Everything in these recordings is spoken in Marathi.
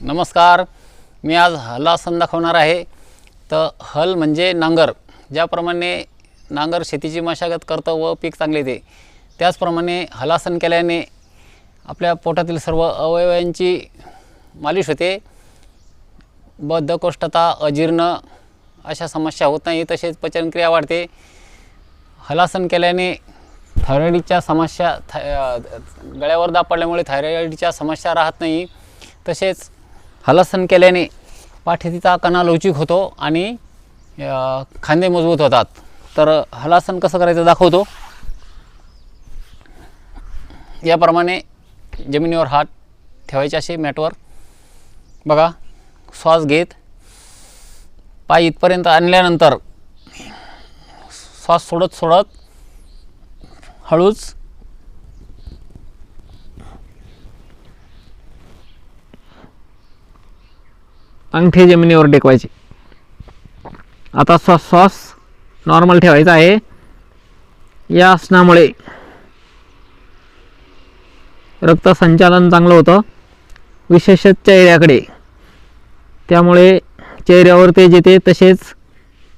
नमस्कार. मी आज हलासन दाखवणार आहे. तर हल म्हणजे नांगर. ज्याप्रमाणे नांगर शेतीची मशागत करतं व पीक चांगले येते. त्याचप्रमाणे हलासन केल्याने आपल्या पोटातील सर्व अवयवांची मालिश होते. बद्धकोष्ठता अजीर्ण अशा समस्या होत नाही तसेच पचनक्रिया वाढते. हलासन केल्याने थायरॉईडच्या समस्या था गळ्यावर दाब पडल्यामुळे थायरॉईडच्या समस्या राहत नाही. तसेच हलासन केल्याने पाठीचा कणा लवचिक होतो आणि खांदे मजबूत होतात. तर हलासन कसं करायचं दाखवतो. याप्रमाणे जमिनीवर हात ठेवायचे असे मॅटवर. बघा श्वास घेत पाय इथपर्यंत आणल्यानंतर श्वास सोडत सोडत हळूच अंगठे जमिनीवर टेकवायचे आता श्वास श्वास नॉर्मल ठेवायचा आहे. या आसनामुळे रक्त संचालन चांगलं होतं. विशेषत चेहऱ्याकडे. त्यामुळे चेहऱ्यावर तेज येते तसेच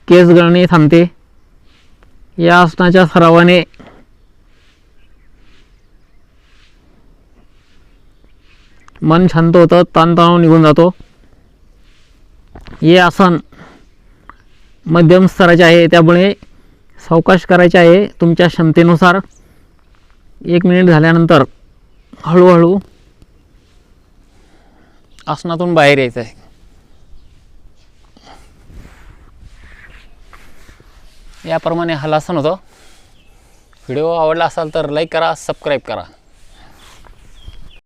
केस गळणे थांबते. या आसनाच्या सरावाने मन शांत होतं ताणतणाव निघून जातो. हे आसन मध्यम स्तराचे आहे त्यामुळे सावकाश करायचे आहे तुमच्या क्षमतेनुसार. एक मिनिट झाल्यानंतर हळूहळू आसनातून बाहेर यायचं आहे. याप्रमाणे हलासन होतं. व्हिडिओ आवडला असाल तर लाईक करा सबस्क्राईब करा.